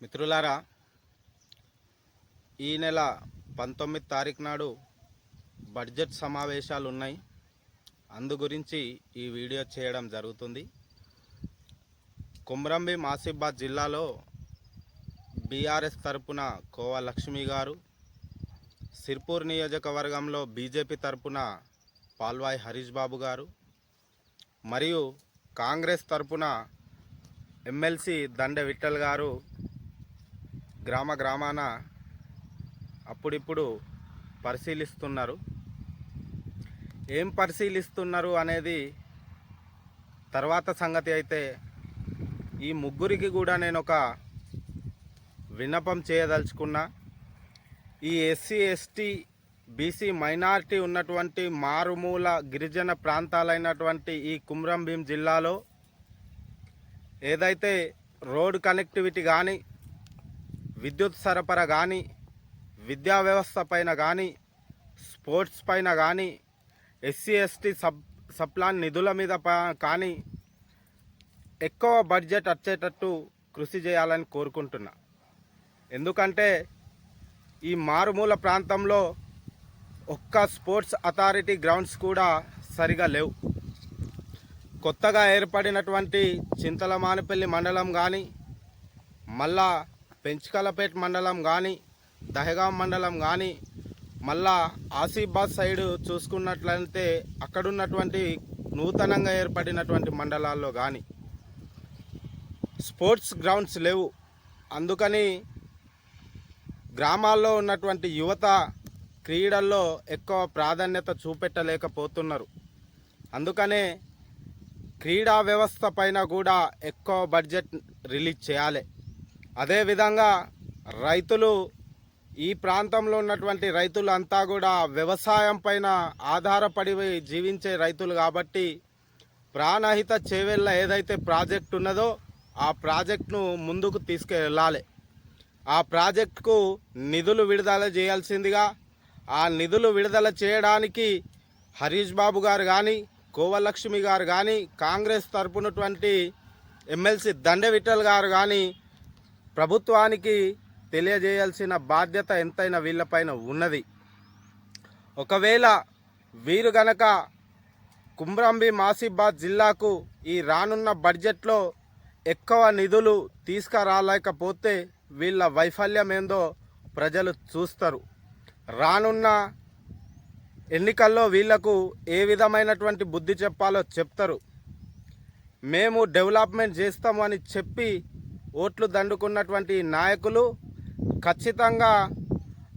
మిత్రులారా ఈ నెల పంతొమ్మిది తారీఖు నాడు బడ్జెట్ సమావేశాలు ఉన్నాయి అందు గురించి ఈ వీడియో చేయడం జరుగుతుంది. కుమ్రంబి మాసిబాద్ జిల్లాలో బీఆర్ఎస్ తరపున కోవా లక్ష్మి గారు సిర్పూర్ నియోజకవర్గంలో బీజేపీ తరపున పాల్వాయి హరీష్ బాబు గారు మరియు కాంగ్రెస్ తరపున ఎమ్మెల్సీ దండ విఠల్ గారు గ్రామ గ్రామాన అప్పుడిప్పుడు పరిశీలిస్తున్నారు. ఏం పరిశీలిస్తున్నారు అనేది తర్వాత సంగతి అయితే ఈ ముగ్గురికి కూడా నేను ఒక విన్నపం చేయదలుచుకున్నా. ఈ ఎస్సీ ఎస్టీ బీసీ మైనారిటీ ఉన్నటువంటి మారుమూల గిరిజన ప్రాంతాలైనటువంటి ఈ కుమ్రం భీం జిల్లాలో ఏదైతే రోడ్ కనెక్టివిటీ కానీ విద్యుత్ సరఫరా కానీ విద్యా వ్యవస్థ పైన కానీ స్పోర్ట్స్ పైన కానీ ఎస్సీ ఎస్టీ సబ్ సప్లాన్ నిధుల మీద ప- కానీ ఎక్కువ బడ్జెట్ వచ్చేటట్టు కృషి చేయాలని కోరుకుంటున్నా. ఎందుకంటే ఈ మారుమూల ప్రాంతంలో ఒక్క స్పోర్ట్స్ అథారిటీ గ్రౌండ్స్ కూడా సరిగా లేవు. కొత్తగా ఏర్పడినటువంటి చింతలమానిపల్లి మండలం కానీ మళ్ళా పెంచుకలపేట మండలం కానీ దహగాం మండలం కానీ మళ్ళా ఆసిఫాబాద్ సైడ్ చూసుకున్నట్లయితే అక్కడున్నటువంటి నూతనంగా ఏర్పడినటువంటి మండలాల్లో కానీ స్పోర్ట్స్ గ్రౌండ్స్ లేవు. అందుకని గ్రామాల్లో ఉన్నటువంటి యువత క్రీడల్లో ఎక్కువ ప్రాధాన్యత చూపెట్టలేకపోతున్నారు. అందుకనే క్రీడా వ్యవస్థ పైన కూడా ఎక్కువ బడ్జెట్ రిలీజ్ చేయాలి. అదేవిధంగా రైతులు ఈ ప్రాంతంలో ఉన్నటువంటి రైతులు అంతా కూడా వ్యవసాయం పైన ఆధారపడి జీవించే రైతులు కాబట్టి ప్రాణహిత చేవెళ్ళ ఏదైతే ప్రాజెక్ట్ ఉన్నదో ఆ ప్రాజెక్ట్ను ముందుకు తీసుకెళ్ళాలి. ఆ ప్రాజెక్టుకు నిధులు విడుదల చేయాల్సిందిగా ఆ నిధులు విడుదల చేయడానికి హరీష్ బాబు గారు కానీ కోవలక్ష్మి గారు కానీ కాంగ్రెస్ తరపునటువంటి ఎమ్మెల్సీ దండవిట్టలు గారు కానీ ప్రభుత్వానికి తెలియజేయాల్సిన బాధ్యత ఎంతైనా వీళ్ళపైన ఉన్నది. ఒకవేళ వీరు గనక కుమ్రంబి మాసిబాద్ జిల్లాకు ఈ రానున్న బడ్జెట్లో ఎక్కువ నిధులు తీసుకురాలేకపోతే వీళ్ళ వైఫల్యం ఏందో ప్రజలు చూస్తారు. రానున్న ఎన్నికల్లో వీళ్ళకు ఏ విధమైనటువంటి బుద్ధి చెప్పాలో చెప్తారు. మేము డెవలప్మెంట్ చేస్తాము అని చెప్పి ఓట్లు దండుకున్నటువంటి నాయకులు ఖచ్చితంగా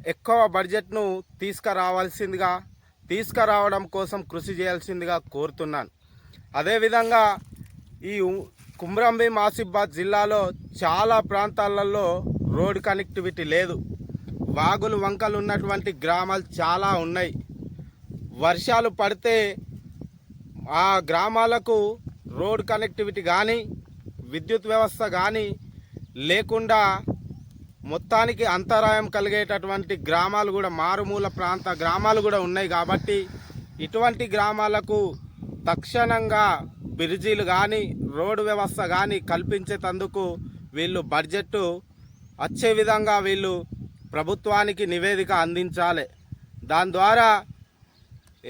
ఎక్కువ బడ్జెట్ను తీసుకురావాల్సిందిగా తీసుకురావడం కోసం కృషి చేయాల్సిందిగా కోరుతున్నాను. అదేవిధంగా ఈ ఉ- కుమ్రంభీం ఆసిఫాబాద్ జిల్లాలో చాలా ప్రాంతాలలో రోడ్ కనెక్టివిటీ లేదు. వాగులు వంకలు ఉన్నటువంటి గ్రామాలు చాలా ఉన్నాయి. వర్షాలు పడితే ఆ గ్రామాలకు రోడ్ కనెక్టివిటీ కానీ విద్యుత్ వ్యవస్థ కానీ లేకుండా మొత్తానికి అంతరాయం కలిగేటటువంటి గ్రామాలు కూడా మారుమూల ప్రాంత గ్రామాలు కూడా ఉన్నాయి కాబట్టి ఇటువంటి గ్రామాలకు తక్షణంగా బ్రిడ్జీలు కానీ రోడ్డు వ్యవస్థ కానీ కల్పించేటందుకు వీళ్ళు బడ్జెట్ వచ్చే విధంగా వీళ్ళు ప్రభుత్వానికి నివేదిక అందించాలి. దాని ద్వారా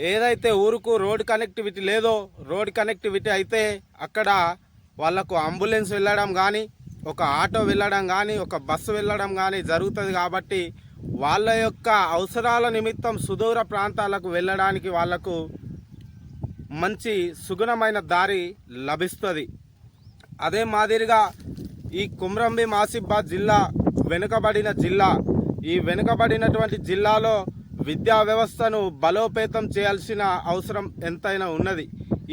ఏదైతే ఊరుకు రోడ్ కనెక్టివిటీ లేదో రోడ్ కనెక్టివిటీ అయితే అక్కడ వాళ్ళకు అంబులెన్స్ వెళ్ళడం కానీ ఒక ఆటో వెళ్ళడం కానీ ఒక బస్సు వెళ్ళడం కానీ జరుగుతుంది కాబట్టి వాళ్ళ యొక్క అవసరాల నిమిత్తం సుదూర ప్రాంతాలకు వెళ్ళడానికి వాళ్ళకు మంచి సుగుణమైన దారి లభిస్తుంది. అదే మాదిరిగా ఈ కుమ్రంబి మాసిబ్బా జిల్లా వెనుకబడిన జిల్లా ఈ వెనుకబడినటువంటి జిల్లాలో విద్యా వ్యవస్థను బలోపేతం చేయాల్సిన అవసరం ఎంతైనా ఉన్నది.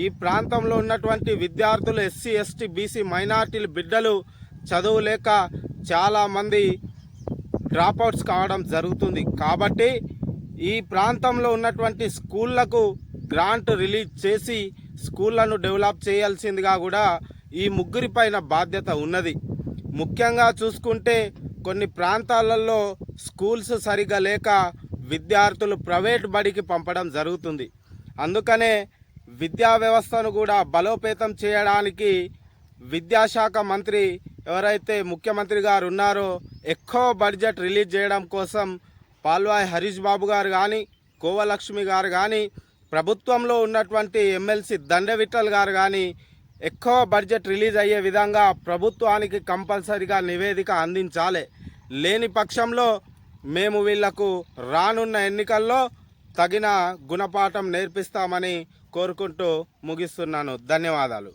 ఈ ప్రాంతంలో ఉన్నటువంటి విద్యార్థులు ఎస్సీ ఎస్టీ బీసీ మైనార్టీల బిడ్డలు చదువు లేక చాలామంది డ్రాప్అవుట్స్ కావడం జరుగుతుంది. కాబట్టి ఈ ప్రాంతంలో ఉన్నటువంటి స్కూళ్ళకు గ్రాంట్ రిలీజ్ చేసి స్కూళ్ళను డెవలప్ చేయాల్సిందిగా కూడా ఈ ముగ్గురి పైన బాధ్యత ఉన్నది. ముఖ్యంగా చూసుకుంటే కొన్ని ప్రాంతాలలో స్కూల్స్ సరిగా లేక విద్యార్థులు ప్రైవేట్ బడికి పంపడం జరుగుతుంది. అందుకనే విద్యా వ్యవస్థను కూడా బలోపేతం చేయడానికి విద్యాశాఖ మంత్రి ఎవరైతే ముఖ్యమంత్రి గారు ఉన్నారో ఎక్కువ బడ్జెట్ రిలీజ్ చేయడం కోసం పాల్వాయ్ హరీష్ బాబు గారు కానీ కోవలక్ష్మి గారు కానీ ప్రభుత్వంలో ఉన్నటువంటి ఎమ్మెల్సీ దండవిఠల్ గారు కానీ ఎక్కువ బడ్జెట్ రిలీజ్ అయ్యే విధంగా ప్రభుత్వానికి కంపల్సరిగా నివేదిక అందించాలి. లేని పక్షంలో మేము వీళ్ళకు రానున్న ఎన్నికల్లో తగిన గుణపాఠం నేర్పిస్తామని కోరుకుంటూ ముగిస్తున్నాను. ధన్యవాదాలు.